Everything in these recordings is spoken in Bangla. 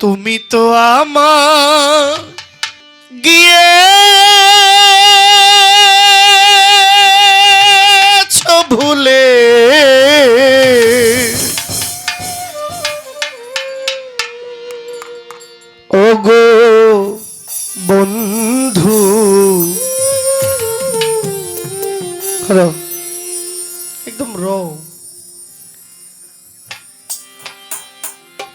তুমি তো আমার গিয়ে ভুলে। ওগো বন্ধু একদম র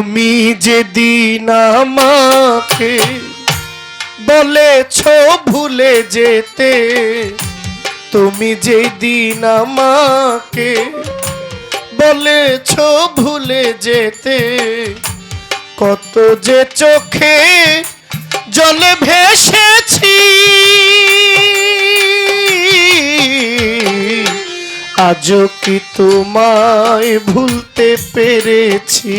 তুমি যেদিন আমাকে বলেছ ভুলে যেতে, তুমি যেদিন আমাকে বলেছ ভুলে যেতে, কত যে চোখে জলে ভেসেছি। আজও কি তোমায় ভুলতে পেরেছি?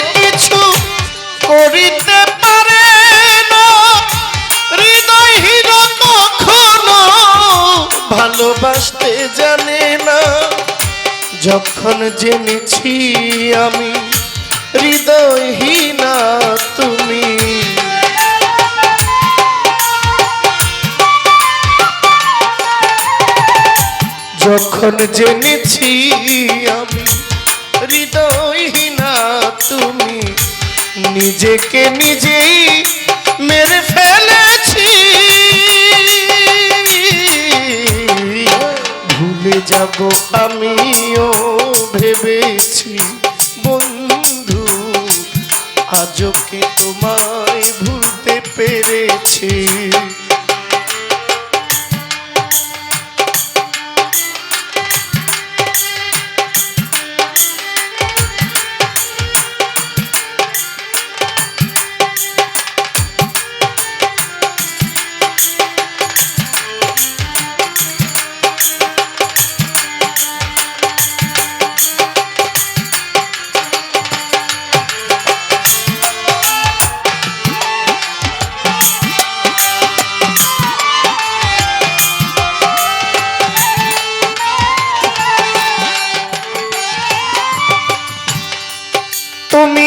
ভালোবাসতে জানে না। যখন জেনেছি আমি, হৃদয়হীনা তুমি। যখন জেনেছি আমি, হৃদয়হীনা তুমি। নিজেকে নিজেই মেরে ফেলেছি। ভুলে যাব আমিও ভেবেছি বন্ধু আজকে তোমায় ভুলতে পেরেছি?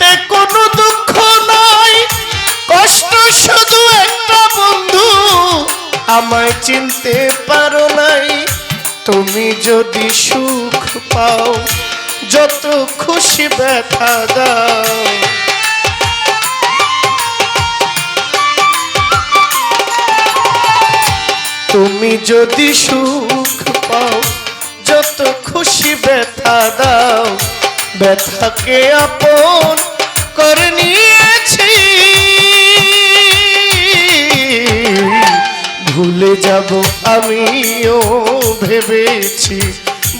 তাতে কোনো দুঃখ নাই। কষ্ট শুধু একটা বন্ধু। আমায় চিনতে পারো নাই। তুমি যদি সুখ পাও, যত খুশি ব্যথা দাও। তুমি যদি সুখ পাও, যত খুশি ব্যথা দাও। ব্যথাকে আপন করে নিয়েছি। ভুলে যাব আমিও ভেবেছি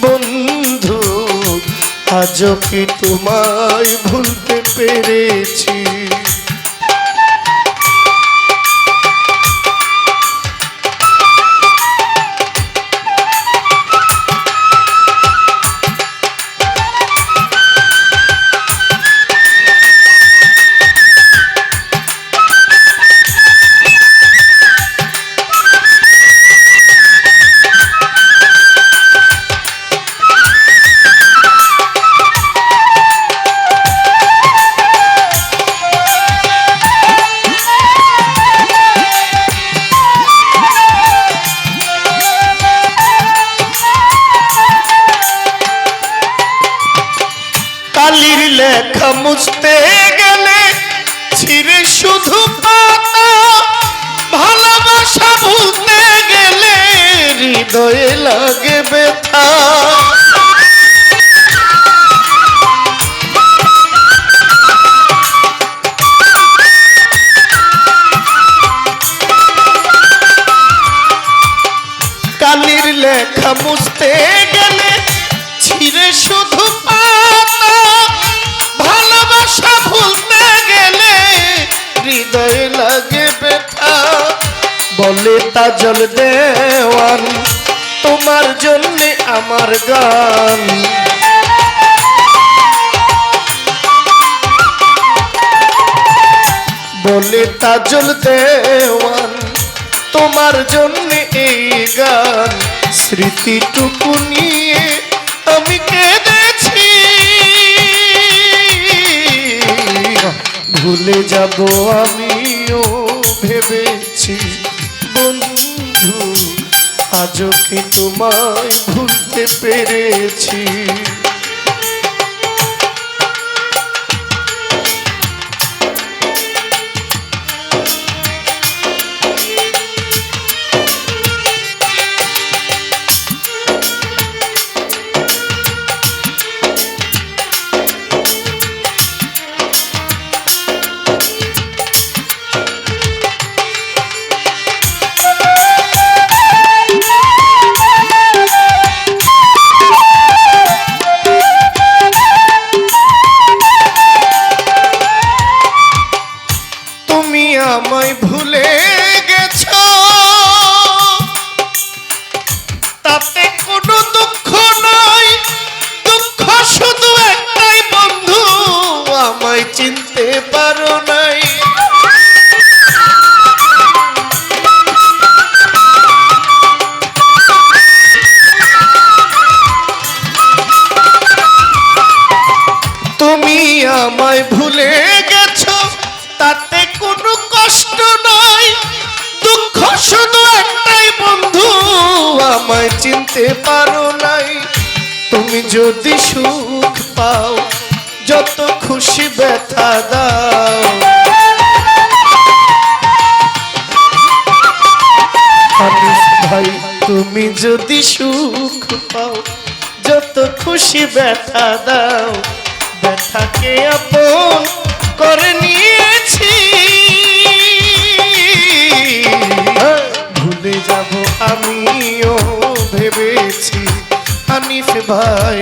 বন্ধু আজকে তোমায় ভুলতে পেরেছি? মুছতে গেলে ছিঁড়ে শুধু পাতা। ভালোবাসা ভুলতে গেলে হৃদয়ে লাগে লাগে ব্যথা। বলে তাজল দেওয়ান, তোমার জন্য আমার গান। বলে তাজল দেওয়ান, তোমার জন্য এই গান। স্মৃতিটুকু নিয়ে আমি কেঁদেছি। ভুলে যাব আমিও ভেবেছি বন্ধু আজকে তোমায় ভুলতে পেরেছি? আমায় ভুলে গেছো? তাতে কোনো কষ্ট নয় দুঃখ শুধু একটাই বন্ধু, আমায় চিনতে পারো নাই। তুমি যদি সুখ পাও, যত খুশি ব্যথা দাও। ভাই, তুমি যদি সুখ পাও, যত খুশি ব্যথা দাও। ব্যথাকে আপন করে নিয়েছি। ভুলে যাব আমিও ভেবেছি, হানিফ ভাই,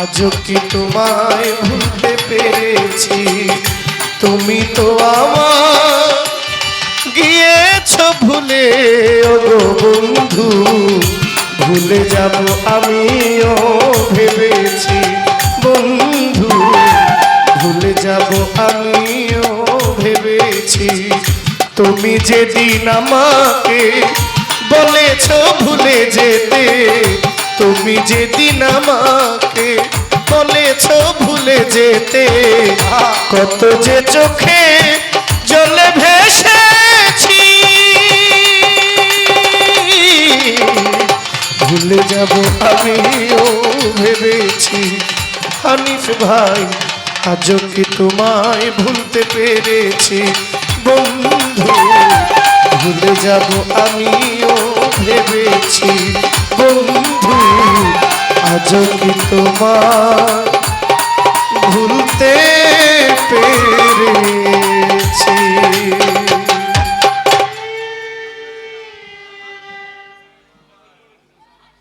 আজও কি তোমায় ভুলতে পেরেছি? তুমি তো আমার গিয়েছ ভুলে ও বন্ধু, ভুলে যাব আমিও ভেবেছি। আমিও ভেবেছি তুমি যেদিন আমাকে বলেছ ভুলে যেতে, তুমি যেদিন আমাকে বলেছ ভুলে যেতে, কত যে চোখে জলে ভেসেছি। ভুলে যাব, আমিও ভেবেছি, হানিফ ভাই আজও কি তোমায় ভুলতে পেরেছি? বন্ধু, ভুলে যাব আমিও ভেবেছি। বন্ধু, আজও কি তোমায় ভুলতে